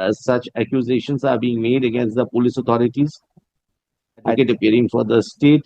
uh, such accusations are being made against the police authorities. Advocate appearing for the state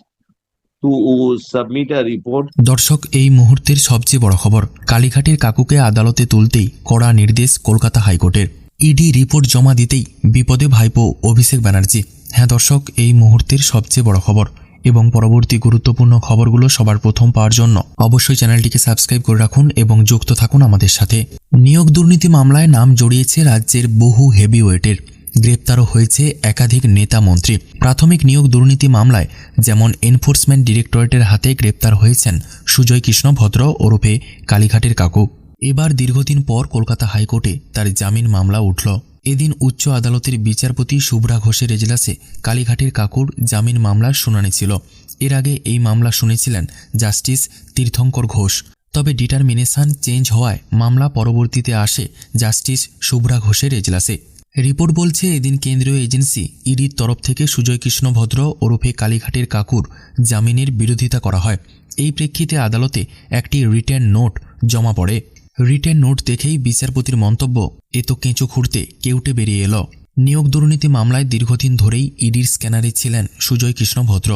দর্শক এই মুহূর্তের সবচেয়ে বড় খবর কালীঘাটের কাকুকে আদালতে তুলতেই কড়া নির্দেশ কলকাতা হাইকোর্টের ইডি রিপোর্ট জমা দিতেই বিপদে ভাইপো অভিষেক ব্যানার্জি। হ্যাঁ দর্শক এই মুহূর্তের সবচেয়ে বড় খবর এবং পরবর্তী গুরুত্বপূর্ণ খবরগুলো সবার প্রথম পাওয়ার জন্য অবশ্যই চ্যানেলটিকে সাবস্ক্রাইব করে রাখুন এবং যুক্ত থাকুন আমাদের সাথে। নিয়োগ দুর্নীতি মামলায় নাম জড়িয়েছে রাজ্যের বহু হেভিওয়েটের। গ্রেপ্তারও হয়েছে একাধিক নেতা মন্ত্রী। প্রাথমিক নিয়োগ দুর্নীতি মামলায় যেমন এনফোর্সমেন্ট ডিরেক্টরেটের হাতে গ্রেপ্তার হয়েছেন সুজয় কৃষ্ণ ভদ্র ওরফে কালীঘাটের কাকু। এবার দীর্ঘদিন পর কলকাতা হাইকোর্টে তার জামিন মামলা উঠল। এদিন উচ্চ আদালতের বিচারপতি শুভ্রা ঘোষের এজলাসে কালীঘাটের কাকুর জামিন মামলার শুনানি ছিল। এর আগে এই মামলা শুনেছিলেন জাস্টিস তীর্থঙ্কর ঘোষ। তবে ডিটারমিনেশন চেঞ্জ হওয়ায় মামলা পরবর্তীতে আসে জাস্টিস শুভ্রা ঘোষের এজলাসে। রিপোর্ট বলছে এদিন কেন্দ্রীয় এজেন্সি ইডির তরফ থেকে সুজয় কৃষ্ণ ভদ্র ওরফে কালীঘাটের কাকুর জামিনের বিরোধিতা করা হয়। এই প্রেক্ষিতে আদালতে একটি রিটার্ন নোট জমা পড়ে। রিটার্ন নোট দেখেই বিচারপতির মন্তব্য, এ তো কেঁচো খুঁড়তে কেউটে বেরিয়ে এলো। নিয়োগ দুর্নীতি মামলায় দীর্ঘদিন ধরেই ইডির স্ক্যানারে ছিলেন সুজয় কৃষ্ণ ভদ্র।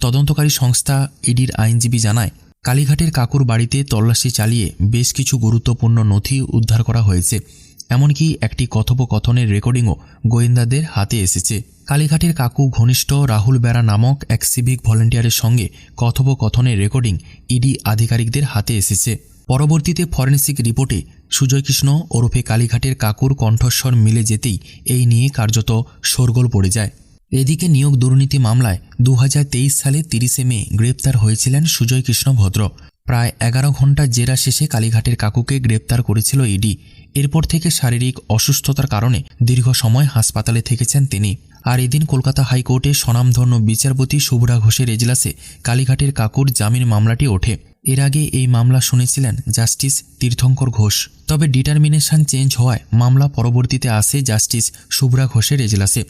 তদন্তকারী সংস্থা ইডির আইনজীবী জানায়, কালীঘাটের কাকুর বাড়িতে তল্লাশি চালিয়ে বেশ কিছু গুরুত্বপূর্ণ নথি উদ্ধার করা হয়েছে। এমনকি একটি কথোপকথনের রেকর্ডিংও গোয়েন্দাদের হাতে এসেছে। কালীঘাটের কাকু ঘনিষ্ঠ রাহুল বেরা নামক এক সিভিক ভলেন্টিয়ারের সঙ্গে কথোপকথনের রেকর্ডিং ইডি আধিকারিকদের হাতে এসেছে। পরবর্তীতে ফরেন্সিক রিপোর্টে সুজয়কৃষ্ণ ওরফে কালীঘাটের কাকুর কণ্ঠস্বর মিলে যেতেই এই নিয়ে কার্যত শোরগোল পড়ে যায়। এদিকে নিয়োগ দুর্নীতি মামলায় দু হাজার তেইশ সালে তিরিশে মে গ্রেপ্তার হয়েছিলেন সুজয় কৃষ্ণ ভদ্র। প্রায় এগারো ঘণ্টা জেরা শেষে কালীঘাটের কাকুকে গ্রেপ্তার করেছিল ইডি। এরপর থেকে শারীরিক অসুস্থতার কারণে দীর্ঘ সময় হাসপাতালে থেকেছেন তিনি। আর এদিন কলকাতা হাইকোর্টে স্বনামধন্য বিচারপতি শুভরা ঘোষের এজলাসে কালীঘাটের কাকুর জামিন মামলাটি ওঠে। এর আগে এই মামলা শুনেছিলেন জাস্টিস তীর্থঙ্কর ঘোষ। তবে ডিটারমিনেশন চেঞ্জ হওয়ায় মামলা পরবর্তীতে আসে জাস্টিস শুভ্রা ঘোষের এজলাসে।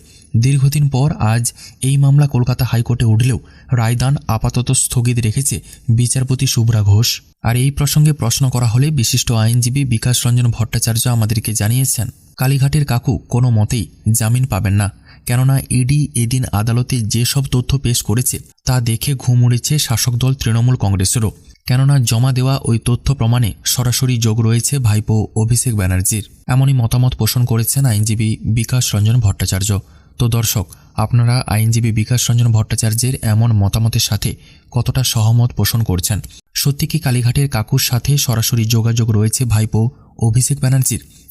দীর্ঘদিন পর আজ এই মামলা কলকাতা হাইকোর্টে উঠলেও রায়দান আপাতত স্থগিত রেখেছে বিচারপতি শুভ্রা ঘোষ। আর এই প্রসঙ্গে প্রশ্ন করা হলে বিশিষ্ট আইনজীবী বিকাশ রঞ্জন ভট্টাচার্য আমাদেরকে জানিয়েছেন, কালীঘাটের কাকু কোনো মতেই জামিন পাবেন না। কেননা ইডি এদিন আদালতে যেসব তথ্য পেশ করেছে তা দেখে ঘুম উড়েছে শাসক দল তৃণমূল কংগ্রেসেরও। কেননা জমা দেওয়া ওই তথ্য প্রমাণে সরাসরি যোগ রয়েছে ভাইপো অভিষেক ব্যানার্জির। এমনই মতামত পোষণ করেছেন আইনজীবী বিকাশ রঞ্জন ভট্টাচার্য। তো দর্শক, আপনারা আইনজীবী বিকাশ রঞ্জন ভট্টাচার্যের এমন মতামতের সাথে কতটা সহমত পোষণ করছেন? সত্যি কি কালীঘাটের কাকুর সাথে সরাসরি যোগাযোগ রয়েছে ভাইপো অভিষেক ব্যানার্জির?